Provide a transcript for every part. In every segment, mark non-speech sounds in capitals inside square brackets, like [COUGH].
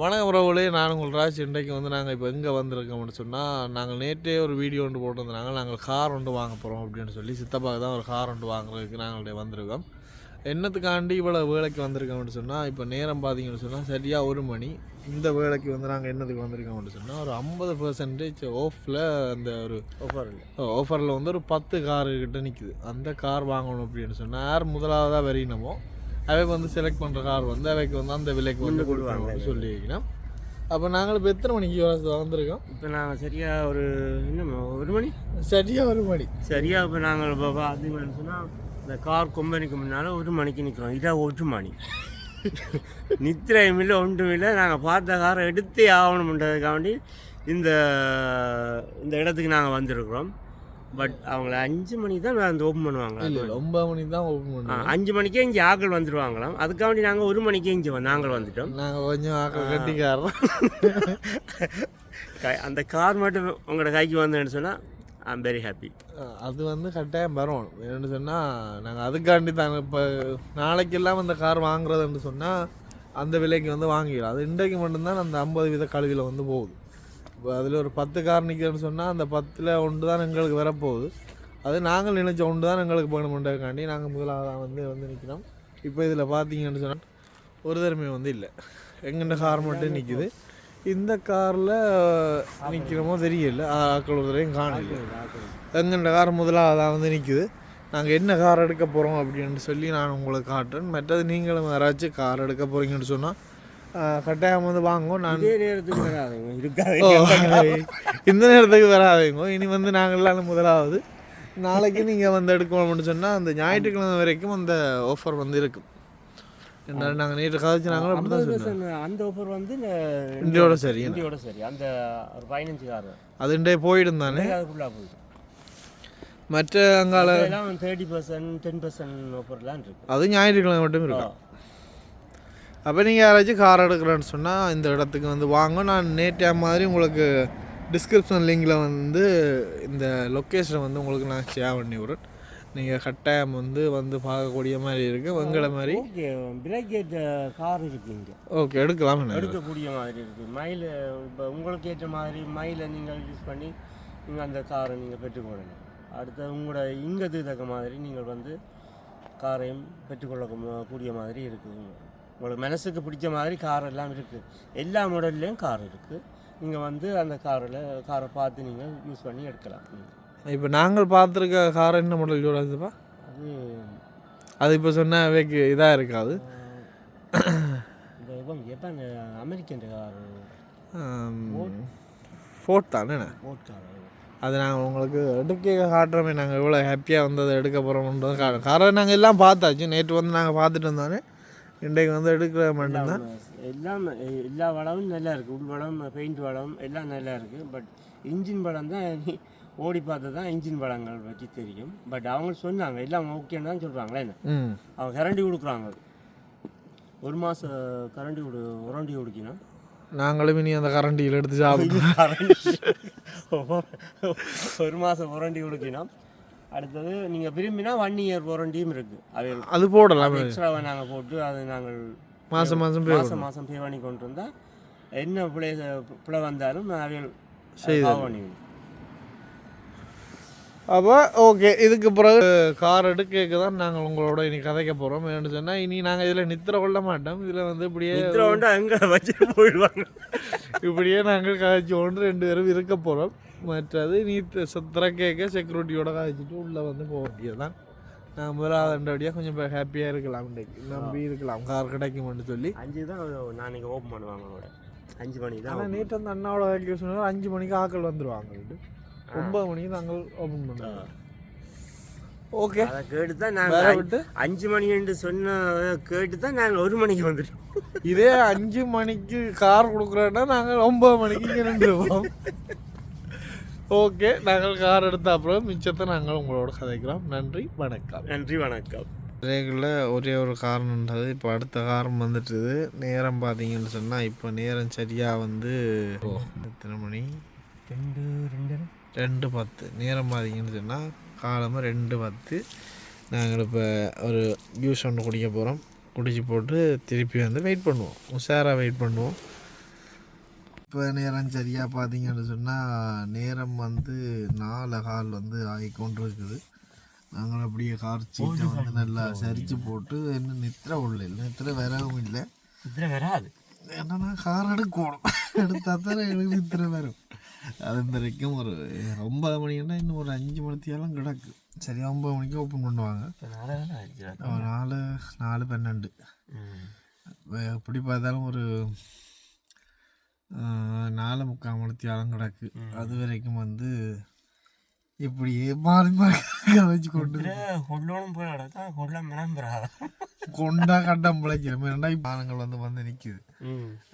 வணக்க உறவுகளே நான் உங்கள் ராஜ். இன்றைக்கு வந்து நாங்கள் இப்போ எங்கே வந்திருக்கோம்னு சொன்னால் நாங்கள் நேற்றே ஒரு வீடியோ ஒன்று போட்டிருந்தாங்க நாங்கள் கார் ஒன்று வாங்க போகிறோம் அப்படின்னு சொல்லி சித்தப்பாக்கு தான் ஒரு கார் ஒன்று வாங்குறதுக்கு நாங்கள் வந்திருக்கோம். என்னத்துக்காண்டி இவ்வளோ வேலைக்கு வந்திருக்கோம்னு சொன்னால் இப்போ நேரம் பார்த்தீங்கன்னு சொன்னால் சரியாக ஒரு மணி. இந்த வேலைக்கு வந்து நாங்கள் என்னத்துக்கு வந்திருக்கோம்னு சொன்னால் ஒரு ஐம்பது பர்சன்டேஜ் ஆஃபில் அந்த ஒரு ஆஃபர் இல்லை ஆஃபரில் வந்து ஒரு பத்து கார் கிட்ட நிற்குது அந்த கார் வாங்கணும் அப்படின்னு சொன்னால் யார் முதலாவதாக வரையினமோ அவைக்கு வந்து செலக்ட் பண்ணுற கார் வந்து அவைக்கு வந்து அந்த விலைக்கு வந்து கொடுப்பாங்கன்னு சொல்லி வைக்கணும் அப்போ நாங்கள் இப்போ எத்தனை மணிக்கு வந்திருக்கோம்? இப்போ நாங்கள் சரியாக ஒரு இன்னும் ஒரு மணி? சரியாக ஒரு மணி. சரியாக இப்போ நாங்கள் இப்போ பார்த்தீங்கன்னு சொன்னால் இந்த கார் கொம்பனிக்கு முன்னால் ஒரு மணிக்கு நிற்கிறோம் இதான் ஒரு மணி. [LAUGHS] நித்திரையும் இல்லை ஒன்றும் இல்லை. நாங்கள் பார்த்த காரை எடுத்தே ஆகணும்ன்றதுக்காண்டி இந்த இந்த இடத்துக்கு நாங்கள் வந்திருக்கிறோம். பட் அவங்கள அஞ்சு மணிக்கு தான் அந்த ஓப்பன் பண்ணுவாங்க. இல்லை ஒன்பது மணிக்கு தான் ஓப்பன் ஆ, பண்ணுவோம் அஞ்சு மணிக்கே இங்கே ஆக்கள் வந்துடுவாங்களாம் அதுக்காண்டி நாங்கள் ஒரு மணிக்கே இங்கே வந்து நாங்கள் வந்துட்டோம். நாங்கள் கொஞ்சம் ஆக்கள் கட்டிக்காரன் க- அந்த கார் மட்டும் உங்களோட கைக்கு வந்தேன்னு சொன்னால் ஐ எம் வெரி ஹாப்பி அது வந்து கட்டாயம் வரணும் என்னென்னு சொன்னால் நாங்கள் அதுக்காண்டி தாங்க இப்போ நாளைக்கெல்லாம் அந்த கார் வாங்குறதுன்னு சொன்னால் அந்த விலைக்கு வந்து வாங்கிக்கலாம் அது இன்றைக்கு மட்டும்தான் அந்த ஐம்பது வீத கழுவியில் வந்து போகுது. இப்போ அதில் ஒரு பத்து கார் நிற்கிறேன்னு சொன்னால் அந்த பத்தில் ஒன்று தான் எங்களுக்கு வரப்போகுது. அது நாங்கள் நினைச்ச ஒன்று தான் எங்களுக்கு வேணுமென்றதுக்காண்டி நாங்கள் முதலாவதாக வந்து வந்து நிற்கிறோம் இப்போ இதில் பார்த்தீங்கன்னு சொன்னால் ஒரு தருமை வந்து இல்லை. எங்கெண்ட கார் மட்டும் நிற்கிது இந்த காரில் நிற்கிறோமோ தெரியல. ஆக்கள் காணல. எங்கெண்ட கார் முதலாவதாக வந்து நிற்குது நாங்கள் என்ன கார் எடுக்க போகிறோம் அப்படின்னு சொல்லி நான் உங்களுக்கு காட்டுறேன். மற்றது நீங்களும் யாராச்சும் கார் எடுக்க போகிறீங்கன்னு சொன்னால் கட்டாயம் வந்து வாங்குவோம் நான் இதே நேரத்துக்கு வராதுங்க இருக்காது இந்த நேரத்துக்கு வராதுங்க இனி வந்து நாங்கள்லாம் முதலாவது நாளைக்கு நீங்கள் வந்து எடுக்கணும்னு சொன்னால் அந்த ஞாயிற்றுக்கிழமை வரைக்கும் அந்த ஆஃபர் வந்து இருக்கும் என்ன நாங்கள் நேற்று கதைச்சு நாங்களும் அப்படி தான் சொன்னோம் அந்த ஆஃபர் வந்து இந்தியோட சரி இந்தியோட சரி அந்த ஒரு பதினஞ்சு கார் அது இன்றைய போயிடும் தானே அது ஃபுல்லாக போயிடும் மற்ற அங்கால தேர்ட்டி பர்சன்ட் டென் பர்சன்ட் ஆஃபர்லாம் இருக்கு அது ஞாயிற்றுக்கிழமை மட்டும் இருக்கும் அப்போ நீங்கள் யாராச்சும் கார் எடுக்கிறேன்னு சொன்னால் இந்த இடத்துக்கு வந்து வாங்க. நான் நேற்றைய மாதிரி உங்களுக்கு டிஸ்கிரிப்ஷன் லிங்கில் வந்து இந்த லொக்கேஷனை வந்து உங்களுக்கு நான் ஷேர் பண்ணி விடுறேன். நீங்கள் கட்டாயம் வந்து வந்து பார்க்கக்கூடிய மாதிரி இருக்குது வெங்கல மாதிரி. ஓகே பிரேக்கேட் கார் இருக்கு இங்கே. ஓகே எடுக்கலாம் எடுக்கக்கூடிய மாதிரி இருக்கு. மைல் இப்போ உங்களுக்கு ஏற்ற மாதிரி மைலை நீங்கள் யூஸ் பண்ணி நீங்கள் அந்த காரை நீங்கள் பெற்றுக்கொள்ளலாம் அடுத்து உங்களோட இங்கத்துக்கு தக்க மாதிரி நீங்கள் வந்து காரையும் பெற்றுக்கொள்ள கூடிய மாதிரி இருக்குது உங்களுக்கு மனசுக்கு பிடிச்ச மாதிரி கார் எல்லாம் இருக்குது எல்லா மாடல்லையும் கார் இருக்குது நீங்கள் வந்து அந்த காரில் காரை பார்த்து நீங்கள் யூஸ் பண்ணி எடுக்கலாம். இப்போ நாங்கள் பார்த்துருக்க கார் என்ன மாடல் ஜோடாதுப்பா அது அது இப்போ சொன்ன அவைக்கு இதாக இருக்காது. எப்போ அமெரிக்கன் கார் ஃபோர்ட் தானே கார் அது நாங்கள் உங்களுக்கு எடுக்க காட்டுறோமே நாங்கள் எவ்வளோ ஹாப்பியாக வந்து அதை எடுக்க போகிறோம்ன்றது காரணம். காரணம் நாங்கள் எல்லாம் பார்த்தாச்சு. நேற்று வந்து நாங்கள் பார்த்துட்டு இருந்தானே இன்றைக்கு வந்து எடுக்கிற மட்டும்தான். எல்லாம் எல்லா வளமும் நல்லா இருக்குது உள் வளம் பெயிண்ட் வளம் எல்லாம் நல்லா இருக்குது பட் இன்ஜின் வளம் தான் ஓடி பார்த்து தான் இன்ஜின் வளங்கள் பற்றி தெரியும். பட் அவங்க சொன்னாங்க எல்லாம் ஓகேன்னு தான் சொல்கிறாங்களே என்ன? அவங்க கரண்டி கொடுக்குறாங்க. ஒரு மாதம் கரண்டி கொடு உரண்டி கொடுக்கணும். நாங்களும் இனி அந்த கரண்டியில் எடுத்து சாப்பிடுவோம் [LAUGHS] ஒரு மாதம் உரண்டி கொடுக்கணும். அடுத்தது நீங்கள் விரும்பினா ஒன் இயர் வாரண்டியும் இருக்குது அது அது போடலாம். எக்ஸ்ட்ராவை நாங்கள் போட்டு அது நாங்கள் மாதம் மாதம் மாதம் மாதம் பே பண்ணி கொண்டு இருந்தால் என்ன பிள்ளை பிள்ளை வந்தாலும் அவைகள் செய்து அப்போ ஓகே இதுக்கு பிறகு கார் எடுக்க தான் நாங்கள் உங்களோட இனி கதைக்க போகிறோம் என்னன்னு சொன்னால் இனி நாங்கள் இதில் நித்திர கொள்ள மாட்டோம். இதில் வந்து இப்படியே நித்திர கொண்டு அங்கே வச்சுட்டு போயிடுவாங்க. இப்படியே நாங்கள் கதைச்சு கொண்டு ரெண்டு பேரும் இருக்க போகிறோம் மற்றது நீ சத்திர கேட்க செக்யூரிட்டியோட கதைச்சிட்டு உள்ளே வந்து போக வேண்டியதுதான் நான் முதலாவது ரெண்டபடியாக கொஞ்சம் ஹாப்பியாக இருக்கலாம் இன்றைக்கு நம்பி இருக்கலாம் கார் கிடைக்கும்னு சொல்லி அஞ்சு தான் நாளைக்கு ஓப்பன் பண்ணுவாங்க அவங்களோட அஞ்சு மணி தான் ஆனால் நேற்று அந்த அண்ணாவோட வேலைக்கு சொன்னார் அஞ்சு மணிக்கு ஆக்கள் வந்துடுவாங்க ஒன்பது மணிக்கு நாங்கள் ஓப்பன் பண்ணுவோம் ஓகே அதை கேட்டு தான் நாங்கள் விட்டு அஞ்சு மணி என்று சொன்ன கேட்டு தான் நாங்கள் ஒரு மணிக்கு வந்துட்டோம் இதே அஞ்சு மணிக்கு கார் கொடுக்குறோன்னா நாங்கள் ஒன்பது மணிக்கு இங்கே நின்றுவோம் ஓகே நாங்கள் கார் எடுத்த அப்புறம் மிச்சத்தை நாங்கள் உங்களோட கதைக்கிறோம். நன்றி வணக்கம். நன்றி வணக்கம். ரேகில் ஒரே ஒரு காரணம் இருந்தது இப்போ அடுத்த காரணம் வந்துட்டுது. நேரம் பார்த்தீங்கன்னு சொன்னால் இப்போ நேரம் சரியாக வந்து எத்தனை மணி? ரெண்டு ரெண்டு ரெண்டு பத்து. நேரம் பார்த்தீங்கன்னு சொன்னால் காலமாக ரெண்டு பத்து. நாங்கள் இப்போ ஒரு ஜூஸ் ஒன்று குடிக்க போகிறோம் குடிச்சு போட்டு திருப்பி வந்து வெயிட் பண்ணுவோம். உஷாராக வெயிட் பண்ணுவோம். இப்போ நேரம் சரியாக பார்த்தீங்கன்னு சொன்னால் நேரம் வந்து நாலு கால் வந்து ஆகிக்கொண்டு இருக்குது நாங்கள் அப்படியே கார் சீட்டை வந்து நல்லா சரிச்சு போட்டு இன்னும் நித்திர உள்ள இல்லை நித்திர வரவும் இல்லை. இதில் வராது. என்னன்னா கார் எடுக்கணும். எடுத்தா தான் எனக்கு நித்திர வரும். அது வரைக்கும் ஒரு ஒன்பது மணின்னா இன்னும் ஒரு அஞ்சு மணித்தியாலும் கிடக்கு. சரியா ஒன்பது மணிக்கு ஓப்பன் பண்ணுவாங்க. நாலு நாலு பன்னெண்டு. எப்படி பார்த்தாலும் ஒரு நாலு முக்கால் மணித்தியாலம் கிடக்கு. அது வரைக்கும் வந்து இப்படியே மாறி மாறி கதைச்சு கொண்டு இதில் கொள்ளணும் போய் தான் கொள்ள மிளம்புறாங்க கொண்டா கட்டம் பிழைக்கிறோம் ரெண்டாய் வாகனங்கள் வந்து வந்து நிற்குது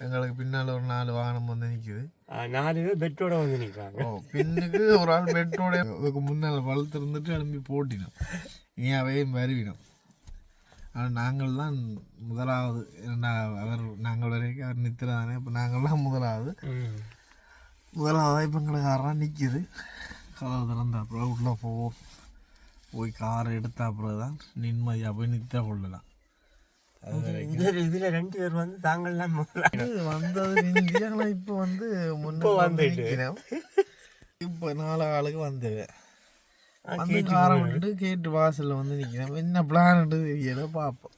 எங்களுக்கு பின்னால் ஒரு நாலு வாகனம் வந்து நிற்குது நாலு பேர் பெட்டோட வந்து நிற்கிறாங்க ஓ பின்னுக்கு ஒரு ஆள் பெட்டோட முன்னால் வளர்த்து இருந்துட்டு எழும்பி போட்டினோம். இனி அவையும் வருவினோம் நாங்கள் தான் முதலாவது. அவர் நாங்கள் வரைக்கும் அவர் நிற்கிறானே இப்போ நாங்கள் தான் முதலாவது முதலாவது இப்போ எங்களுக்கு காரெலாம் நிற்கிது கதவு திறந்த அப்புறம் உள்ளே போவோம். போய் காரை எடுத்த அப்புறம் தான் நிம்மதியாக போய் நிற்க கொள்ளலாம். இதில் ரெண்டு பேர் வந்து இது வந்தது இந்தி ஆனால் இப்போ வந்து முன்னே இப்போ நாலு ஆளுக்கு வந்துடுவேன் வந்து காரை விட்டுட்டு கேட்டு வாசலில் வந்து நிற்கிறேன் என்ன பிளான் தெரியல பார்ப்போம்.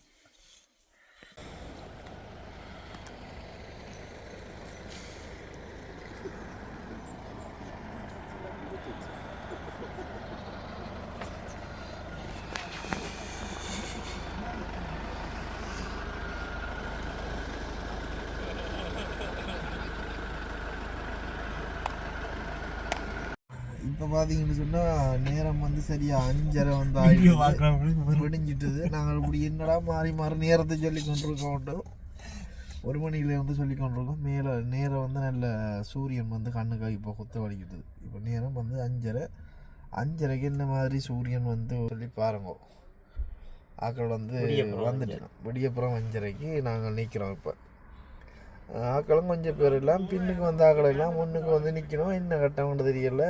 இப்போ பார்த்தீங்கன்னு சொன்னால் நேரம் வந்து சரியா அஞ்சரை வந்து பார்க்குறவங்களுக்கு விடிஞ்சிட்டது நாங்கள் இப்படி என்னடா மாறி மாறி நேரத்தை சொல்லி கொண்டிருக்கோம் ஒரு மணிலேருந்து சொல்லி கொண்டிருக்கோம். மேலே நேரம் வந்து நல்ல சூரியன் வந்து கண்ணுக்காக இப்போ குத்த வலிக்குது. இப்போ நேரம் வந்து அஞ்சரை. அஞ்சரைக்கு என்ன மாதிரி சூரியன் வந்து சொல்லி பாருங்க. ஆக்கள் வந்து வந்துட்டோம் விடியப்புறம் அஞ்சரைக்கு நாங்கள் நிற்கிறோம் இப்போ. ஆக்களும் கொஞ்சம் பேர் எல்லாம் பின்னுக்கு வந்த ஆக்கள் எல்லாம் முன்னுக்கு வந்து நிற்கணும் என்ன கட்டம்னு தெரியல.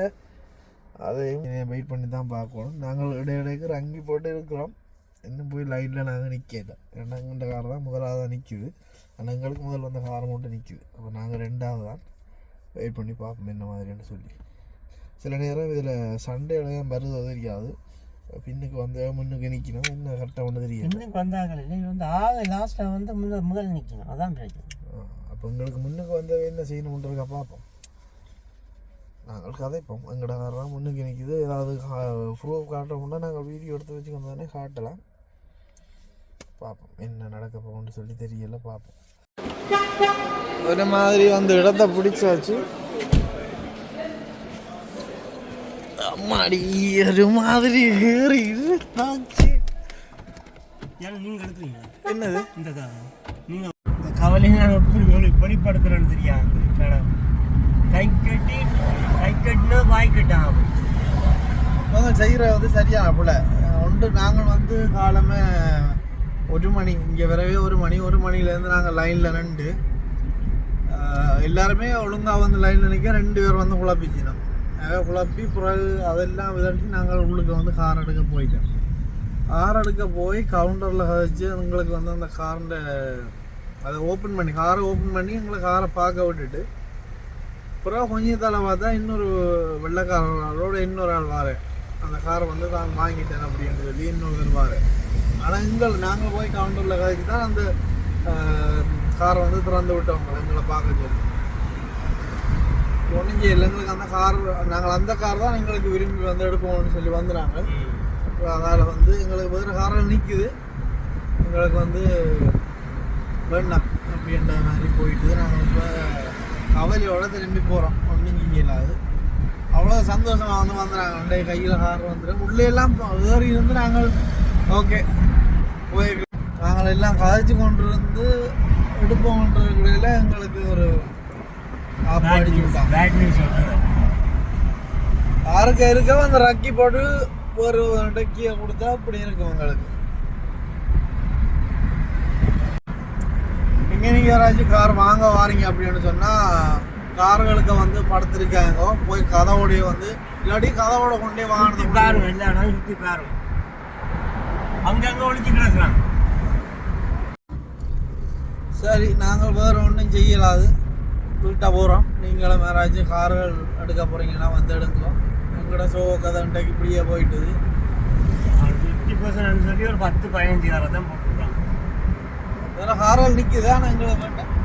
அதையும் வெயிட் பண்ணி தான் பார்க்கணும். நாங்கள் இடையிடைக்கு ரங்கி போட்டு இருக்கிறோம். இன்னும் போய் லைனில் நாங்கள் நிற்கல இந்த கார் தான் முதலாவது நிற்கிது ஆனால் எங்களுக்கு முதல்ல வந்த கார் மட்டும் நிற்கிது அப்போ நாங்கள் ரெண்டாவது தான் வெயிட் பண்ணி பார்ப்போம் என்ன மாதிரின்னு சொல்லி. சில நேரம் இதில் சண்டேல தான் வருது தெரியாது பின்னுக்கு வந்து முன்னுக்கு நிற்கணும் என்ன கரெக்டாக ஒன்று தெரியாது. இன்னும் வந்தாங்க இல்லை வந்து ஆக லாஸ்ட்டில் வந்து முதல் முதல் நிற்கணும் அதான் பிரச்சனை. அப்போ எங்களுக்கு முன்னுக்கு வந்து என்ன செய்யணுன்றதுக்கா பார்ப்போம். நாங்கள் கதைப்போம். எங்களோட காரெலாம் முன்னுக்கு நிற்கிது ஏதாவது ப்ரூஃப் காட்டணும்னா நாங்கள் வீடியோ எடுத்து வச்சுக்கணும் தானே காட்டலாம். பார்ப்போம் என்ன நடக்க போகும்னு சொல்லி தெரியல பார்ப்போம் ஒரு மாதிரி வந்து இடத்த பிடிச்சாச்சு. அம்மாடி ஒரு மாதிரி ஏறி இருந்தாச்சு. நீங்கள் எடுக்கிறீங்க? என்னது? இந்த கவலையை நான் எப்படி வெளி வெளிப்படுத்துகிறேன்னு தெரியாது மேடம்? கை கட்டி கை கட்டினா வாய் கட்டான் நாங்கள் செய்கிற வந்து சரியா போல ஒன்று நாங்கள் வந்து காலமே ஒரு மணி இங்கே வரவே ஒரு மணி ஒரு மணிலேருந்து நாங்கள் லைனில் நின்று எல்லாருமே ஒழுங்காக வந்து லைனில் நிற்க ரெண்டு பேர் வந்து குழப்பிச்சினோம். குழப்பி பிறகு அதெல்லாம் விதட்டி நாங்கள் உள்ளுக்கு வந்து கார் எடுக்க போயிட்டோம். கார் எடுக்க போய் கவுண்டரில் வச்சு எங்களுக்கு வந்து அந்த காரில் அதை ஓப்பன் பண்ணி காரை ஓப்பன் பண்ணி எங்களை காரை பார்க்க விட்டுட்டு அப்புறம் கொஞ்சம் தலை பார்த்தா இன்னொரு வெள்ளைக்காரரோட இன்னொரு ஆள் வாரு. அந்த காரை வந்து தான் வாங்கிட்டேன் அப்படின்னு சொல்லி இன்னொரு வாரு. ஆனால் எங்கள் நாங்கள் போய் கவுண்டரில் கதைக்கு தான் அந்த காரை வந்து திறந்து விட்டோம். எங்களை பார்க்க சொல்லி. ஒன்றும் செய்யல. எங்களுக்கு அந்த கார் நாங்கள் அந்த கார் தான் எங்களுக்கு விரும்பி வந்து எடுப்போம்னு சொல்லி வந்துடுறாங்க அதனால் வந்து எங்களுக்கு வேறு காரில் நிற்குது எங்களுக்கு வந்து வேண்டாம் அப்படின்ற மாதிரி போயிட்டு நாங்கள் இப்போ கவலையோட திரும்பி போகிறோம் ஒன்றும் செய்யலாது அவ்வளோ சந்தோஷமாக வந்து வந்துடுறாங்க ரெண்டே கையில் கார் வந்துடும் உள்ளே எல்லாம் ஏறி இருந்து நாங்கள் ஓகே போய் நாங்கள் எல்லாம் கதைச்சு கொண்டு இருந்து எடுப்போம்ன்றதுக்குள்ள எங்களுக்கு ஒரு யாருக்கு இருக்க அந்த ரக்கி போட்டு ஒரு டக்கியை கொடுத்தா அப்படி இருக்கும் உங்களுக்கு இங்கே நீங்கள் யாராச்சும் கார் வாங்க வாரீங்க அப்படின்னு சொன்னால் கார்களுக்கு வந்து படுத்திருக்காங்க. போய் கதவோடைய வந்து இல்லாட்டி கதவோட கொண்டே வாங்கினது பாருங்க எல்லா சுற்றி பாருங்க. அங்கங்கே ஒழிச்சு கிடக்குறாங்க. சரி நாங்கள் வேறு ஒன்றும் செய்யலாது. வீட்டை போகிறோம் நீங்களும் யாராச்சும் கார்கள் எடுக்க போகிறீங்கன்னா வந்து எடுங்க எங்களோட ஷோ கதை இன்றைக்கு இப்படியே போயிட்டுது. ஃபிஃப்டி பர்சன்ட் சொல்லி ஒரு பத்து பதினஞ்சு காரை தான் போட்டுருக்காங்க ஹாரம் நிற்குது ஆனால் எங்களை வேண்டாம்